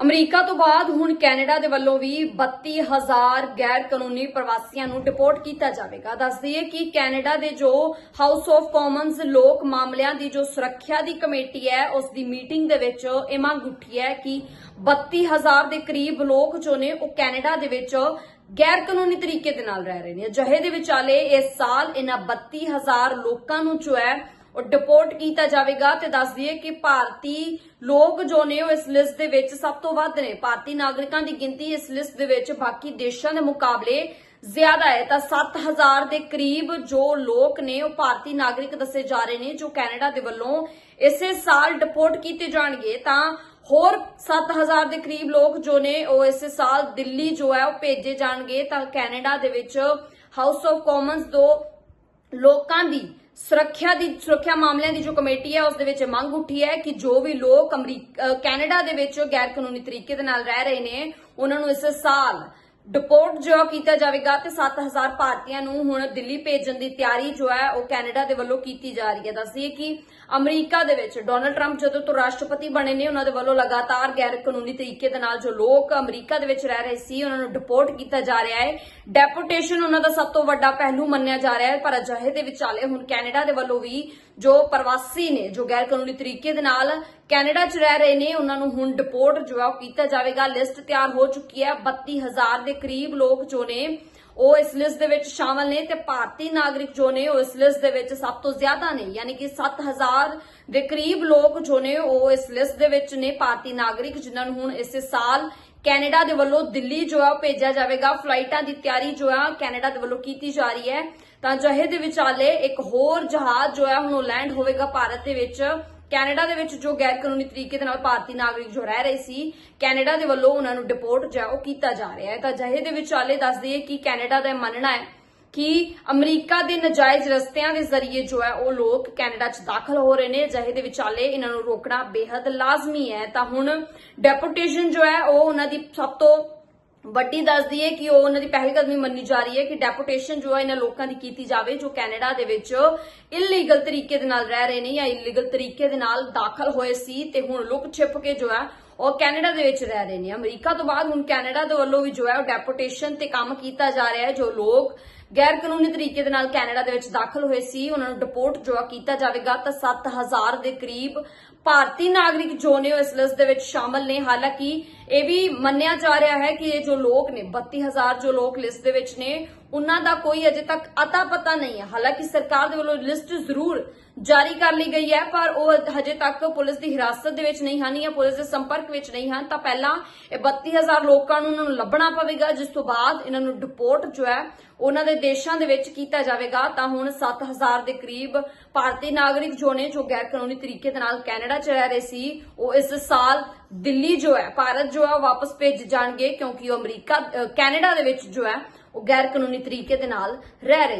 America ਤੋਂ ਬਾਅਦ ਹੁਣ ਕੈਨੇਡਾ ਦੇ ਵੱਲੋਂ ਵੀ 32000 ਗੈਰ ਕਾਨੂੰਨੀ ਪ੍ਰਵਾਸੀਆਂ ਨੂੰ ਡਿਪੋਰਟ ਕੀਤਾ ਜਾਵੇਗਾ। ਦੱਸ ਦਈਏ ਕਿ ਕੈਨੇਡਾ ਦੇ ਜੋ ਹਾਊਸ ਆਫ ਕਾਮਨਸ ਲੋਕ ਮਾਮਲਿਆਂ ਦੀ ਜੋ ਸੁਰੱਖਿਆ ਦੀ ਕਮੇਟੀ ਹੈ, ਉਸ ਦੀ ਮੀਟਿੰਗ ਦੇ ਵਿੱਚ ਇਹ ਮੰਗ ਉੱਠੀ ਹੈ ਕਿ 32000 ਦੇ ਕਰੀਬ ਲੋਕ ਜੋ ਨੇ, ਉਹ ਕੈਨੇਡਾ ਦੇ ਵਿੱਚ ਗੈਰ ਕਾਨੂੰਨੀ ਤਰੀਕੇ ਦੇ ਨਾਲ ਰਹਿ ਰਹੇ ਨੇ। ਅਜਿਹੇ ਦੇ ਵਿਚਾਲੇ ਇਸ ਸਾਲ ਇਹਨਾਂ 32000 ਲੋਕਾਂ ਨੂੰ ਜੋ ਹੈ ਉਹ ਡਿਪੋਰਟ ਕੀਤਾ ਜਾਵੇਗਾ ਤੇ ਦੱਸ ਦਈਏ ਕਿ ਭਾਰਤੀ ਲੋਕ ਜੋ ਨੇ ਉਹ ਇਸ ਲਿਸਟ ਦੇ ਵਿੱਚ ਸਭ ਤੋਂ ਵੱਧ ਨੇ। ਭਾਰਤੀ ਨਾਗਰਿਕਾਂ ਦੀ ਗਿਣਤੀ ਇਸ ਲਿਸਟ ਦੇ ਵਿੱਚ ਬਾਕੀ ਦੇਸ਼ਾਂ ਦੇ ਮੁਕਾਬਲੇ ਜ਼ਿਆਦਾ ਹੈ। ਤਾਂ 7000 ਦੇ ਕਰੀਬ ਜੋ ਲੋਕ ਨੇ ਉਹ ਭਾਰਤੀ ਨਾਗਰਿਕ ਦੱਸੇ ਜਾ ਰਹੇ ਨੇ, ਜੋ ਕੈਨੇਡਾ ਦੇ ਵੱਲੋਂ ਇਸੇ ਸਾਲ ਡਿਪੋਰਟ ਕੀਤੇ ਜਾਣਗੇ। ਤਾਂ ਹੋਰ 7000 ਦੇ ਕਰੀਬ ਲੋਕ ਜੋ ਨੇ ਉਹ ਇਸੇ ਸਾਲ ਦਿੱਲੀ ਜੋ ਹੈ ਉਹ ਭੇਜੇ ਜਾਣਗੇ। ਤਾਂ ਕੈਨੇਡਾ ਦੇ ਵਿੱਚ ਹਾਊਸ ਆਫ ਕਾਮਨਸ ਦੋ ਲੋਕਾਂ ਦੀ ਸੁਰੱਖਿਆ ਦੀ, ਸੁਰੱਖਿਆ ਮਾਮਲਿਆਂ ਦੀ ਜੋ ਕਮੇਟੀ ਹੈ, ਉਸ ਦੇ ਵਿੱਚ ਮੰਗ ਉੱਠੀ ਹੈ ਕਿ ਜੋ ਵੀ ਲੋਕ ਅਮਰੀਕਾ ਕੈਨੇਡਾ ਦੇ ਵਿੱਚ ਗੈਰ ਕਾਨੂੰਨੀ ਤਰੀਕੇ ਦੇ ਨਾਲ ਰਹਿ ਰਹੇ ਨੇ, ਉਹਨਾਂ ਨੂੰ ਇਸ ਸਾਲ ਡਿਪੋਰਟ ਜੋ ਕੀਤਾ ਜਾਵੇਗਾ ਤੇ 7000 ਭਾਰਤੀਆਂ ਨੂੰ ਹੁਣ ਦਿੱਲੀ ਭੇਜਣ ਦੀ ਤਿਆਰੀ ਜੋ ਹੈ ਉਹ ਕੈਨੇਡਾ ਦੇ ਵੱਲੋਂ ਕੀਤੀ ਜਾ ਰਹੀ ਹੈ। ਦੱਸਦੀਏ ਕਿ ਅਮਰੀਕਾ ਦੇ ਵਿੱਚ ਡੋਨਲਡ ਟਰੰਪ ਜਦੋਂ ਤੋਂ ਰਾਸ਼ਟਰਪਤੀ ਬਣੇ ਨੇ, ਉਹਨਾਂ ਦੇ ਵੱਲੋਂ ਲਗਾਤਾਰ ਗੈਰ ਕਾਨੂੰਨੀ ਤਰੀਕੇ ਦੇ ਨਾਲ ਜੋ ਲੋਕ ਅਮਰੀਕਾ ਦੇ ਵਿੱਚ ਰਹਿ ਰਹੇ ਸੀ, ਉਹਨਾਂ ਨੂੰ ਡਿਪੋਰਟ ਕੀਤਾ ਜਾ ਰਿਹਾ ਹੈ। ਡੈਪੋਟੇਸ਼ਨ ਉਹਨਾਂ ਦਾ ਸਭ ਤੋਂ ਵੱਡਾ ਪਹਿਲੂ ਮੰਨਿਆ ਜਾ ਰਿਹਾ ਹੈ, ਪਰ ਅਜਿਹੇ ਦੇ ਵਿਚਾਲੇ ਹੁਣ ਕੈਨੇਡਾ ਦੇ ਵੱਲੋਂ ਵੀ ਜੋ ਪ੍ਰਵਾਸੀ ਨੇ, ਜੋ ਗੈਰ ਕਾਨੂੰਨੀ ਤਰੀਕੇ ਦੇ ਨਾਲ ਕੈਨੇਡਾ 'ਚ ਰਹਿ ਰਹੇ ਨੇ, ਉਹਨਾਂ ਨੂੰ ਹੁਣ ਡਿਪੋਰਟ ਜੋ ਹੈ ਉਹ ਕੀਤਾ ਜਾਵੇਗਾ। ਲਿਸਟ ਤਿਆਰ ਹੋ ਚੁੱਕੀ ਹੈ। 32000 ਦੇ ਕਰੀਬ ਲੋਕ ਜੋ ਨੇ, ਉਹ ਇਸ ਲਿਸਟ ਦੇ ਵਿੱਚ ਸ਼ਾਮਲ ਨੇ ਤੇ ਭਾਰਤੀ ਨਾਗਰਿਕ ਜੋ ਨੇ, ਉਹ ਇਸ ਲਿਸਟ ਦੇ ਵਿੱਚ ਸਭ ਤੋਂ ਜ਼ਿਆਦਾ ਨੇ। ਯਾਨੀ ਕਿ 7000 ਦੇ ਕਰੀਬ ਲੋਕ ਜੋ ਨੇ, ਉਹ ਇਸ ਲਿਸਟ ਦੇ ਵਿੱਚ ਨੇ ਭਾਰਤੀ ਨਾਗਰਿਕ, ਜਿਨ੍ਹਾਂ ਨੂੰ ਹੁਣ ਇਸੇ ਸਾਲ ਕੈਨੇਡਾ ਦੇ ਵੱਲੋਂ ਦਿੱਲੀ ਜੋ ਹੈ ਉਹ ਭੇਜਿਆ ਜਾਵੇਗਾ। ਫਲਾਈਟਾਂ ਦੀ ਤਿਆਰੀ ਜੋ ਹੈ ਕੈਨੇਡਾ ਦੇ ਵੱਲੋਂ ਕੀਤੀ ਜਾ ਰਹੀ ਹੈ। ਤਾਂ ਜਹੇ ਦੇ ਵਿਚਾਲੇ ਇੱਕ ਹੋਰ ਜਹਾਜ਼ ਜੋ ਹੈ, ਹੁਣ ਉਹ ਲੈਂਡ ਹੋਵੇਗਾ ਭਾਰਤ ਦੇ ਵਿੱਚ। ਕੈਨੇਡਾ ਦੇ ਵਿੱਚ ਜੋ ਗੈਰ ਕਾਨੂੰਨੀ ਤਰੀਕੇ ਦੇ ਨਾਲ ਭਾਰਤੀ ਨਾਗਰਿਕ ਜੋ ਰਹਿ ਰਹੇ ਸੀ, ਕੈਨੇਡਾ ਦੇ ਵੱਲੋਂ ਉਹਨਾਂ ਨੂੰ ਡਿਪੋਰਟ ਜਾ ਉਹ ਕੀਤਾ ਜਾ ਰਿਹਾ ਹੈ। ਤਾਂ ਜਹੇ ਦੇ ਵਿਚਾਲੇ ਦੱਸ ਦਈਏ ਕਿ ਕੈਨੇਡਾ ਦਾ ਇਹ ਮੰਨਣਾ ਹੈ ਕਿ ਅਮਰੀਕਾ ਦੇ ਨਜਾਇਜ਼ ਰਸਤਿਆਂ ਦੇ ਜ਼ਰੀਏ ਜੋ ਹੈ, ਉਹ ਲੋਕ ਕੈਨੇਡਾ 'ਚ ਦਾਖਲ ਹੋ ਰਹੇ ਨੇ। ਜਹੇ ਦੇ ਵਿਚਾਲੇ ਇਹਨਾਂ ਨੂੰ ਰੋਕਣਾ ਬੇहद ਲਾਜ਼ਮੀ ਹੈ। ਤਾਂ ਹੁਣ ਡੈਪੂਟੇਸ਼ਨ ਜੋ ਹੈ, ਉਹ ਉਹਨਾਂ ਦੀ ਸਭ ਤੋਂ ਵੱਡੀ ਦੱਸਦੀ ਹੈ ਕਿ ਉਹ ਉਹਨਾਂ ਦੀ ਪਹਿਲ ਕਦਮੀ ਮੰਨੀ ਜਾ ਰਹੀ ਹੈ ਕਿ ਡੈਪੂਟੇਸ਼ਨ ਜੋ ਹੈ ਇਹਨਾਂ ਲੋਕਾਂ ਦੀ ਕੀਤੀ ਜਾਵੇ, ਜੋ ਕੈਨੇਡਾ ਦੇ ਵਿੱਚ ਇਲੀਗਲ ਤਰੀਕੇ ਦੇ ਨਾਲ ਰਹਿ ਰਹੇ ਨੇ ਜਾਂ ਇਲੀਗਲ ਤਰੀਕੇ ਦੇ ਨਾਲ ਦਾਖਲ ਹੋਏ ਸੀ ਤੇ ਹੁਣ ਲੁਕ ਛਿਪ ਕੇ ਜੋ ਹੈ ਉਹ ਕੈਨੇਡਾ ਦੇ ਵਿੱਚ ਰਹਿ ਰਹੇ ਨੇ। ਅਮਰੀਕਾ ਤੋਂ ਬਾਅਦ ਹੁਣ ਕੈਨੇਡਾ ਦੇ ਵੱਲੋਂ ਵੀ ਜੋ ਹੈ ਉਹ ਡੈਪੂਟੇਸ਼ਨ ਤੇ ਕੰਮ ਕੀਤਾ ਜਾ ਰਿਹਾ ਹੈ, ਜੋ ਲੋਕ ਗੈਰ ਕਾਨੂੰਨੀ ਤਰੀਕੇ ਦੇ ਨਾਲ ਕੈਨੇਡਾ ਦੇ ਵਿੱਚ ਦਾਖਲ ਹੋਏ ਸੀ, ਉਹਨਾਂ ਨੂੰ ਡਿਪੋਰਟ ਜੋ ਕੀਤਾ ਜਾਵੇਗਾ। ਤਾਂ 7000 ਦੇ ਕਰੀਬ ਭਾਰਤੀ ਨਾਗਰਿਕ ਜੋ ਨੇ ਉਹ ਇਸ ਲਿਸਟ ਦੇ ਵਿੱਚ ਸ਼ਾਮਲ ਨੇ। ਹਾਲਾਂਕਿ ਇਹ ਵੀ ਮੰਨਿਆ ਜਾ ਰਿਹਾ ਹੈ ਕਿ ਇਹ ਜੋ ਲੋਕ ਨੇ 32000 ਜੋ ਲੋਕ ਲਿਸਟ ਦੇ ਵਿੱਚ ਨੇ ਉਹਨਾਂ ਦਾ ਕੋਈ ਅਜੇ ਤੱਕ ਅਤਾ ਪਤਾ ਨਹੀਂ ਹੈ। ਹਾਲਾਂਕਿ ਸਰਕਾਰ ਦੇ ਵੱਲੋਂ ਲਿਸਟ ਜ਼ਰੂਰ ਜਾਰੀ ਕਰ ਲਈ ਗਈ ਹੈ, ਪਰ ਉਹ ਹਜੇ ਤੱਕ ਪੁਲਿਸ ਦੀ ਹਿਰਾਸਤ ਦੇ ਵਿੱਚ ਨਹੀਂ ਹਨ ਜਾਂ ਪੁਲਿਸ ਦੇ ਸੰਪਰਕ ਵਿੱਚ ਨਹੀਂ ਹਨ। ਤਾਂ ਪਹਿਲਾਂ ਇਹ 32000 ਲੋਕਾਂ ਨੂੰ ਉਹਨਾਂ ਨੂੰ ਲੱਭਣਾ ਪਵੇਗਾ, ਜਿਸ ਤੋਂ ਬਾਅਦ ਇਹਨਾਂ ਨੂੰ ਡਿਪੋਰਟ ਜੋ ਹੈ, ਉਹਨਾਂ ਦੇ ਦੇਸ਼ਾਂ ਦੇ ਵਿੱਚ ਕੀਤਾ ਜਾਵੇਗਾ। ਤਾਂ ਹੁਣ 7000 ਦੇ ਕਰੀਬ ਭਾਰਤੀ ਨਾਗਰਿਕ ਜੋ ਨੇ, ਜੋ ਗੈਰ ਕਾਨੂੰਨੀ ਤਰੀਕੇ ਦੇ ਨਾਲ ਕੈਨੇਡਾ 'ਚ ਰਹਿ ਰਹੇ ਸੀ, ਉਹ ਇਸ ਸਾਲ ਦਿੱਲੀ ਜੋ ਹੈ, ਭਾਰਤ ਜੋ ਹੈ, ਉਹ ਵਾਪਸ ਭੇਜ ਜਾਣਗੇ, ਕਿਉਂਕਿ ਉਹ ਅਮਰੀਕਾ ਕੈਨੇਡਾ ਦੇ ਵਿੱਚ ਜੋ ਹੈ ਉਹ ਗੈਰ ਕਾਨੂੰਨੀ ਤਰੀਕੇ ਦੇ ਨਾਲ ਰਹਿ ਰਹੇ ਸੀ।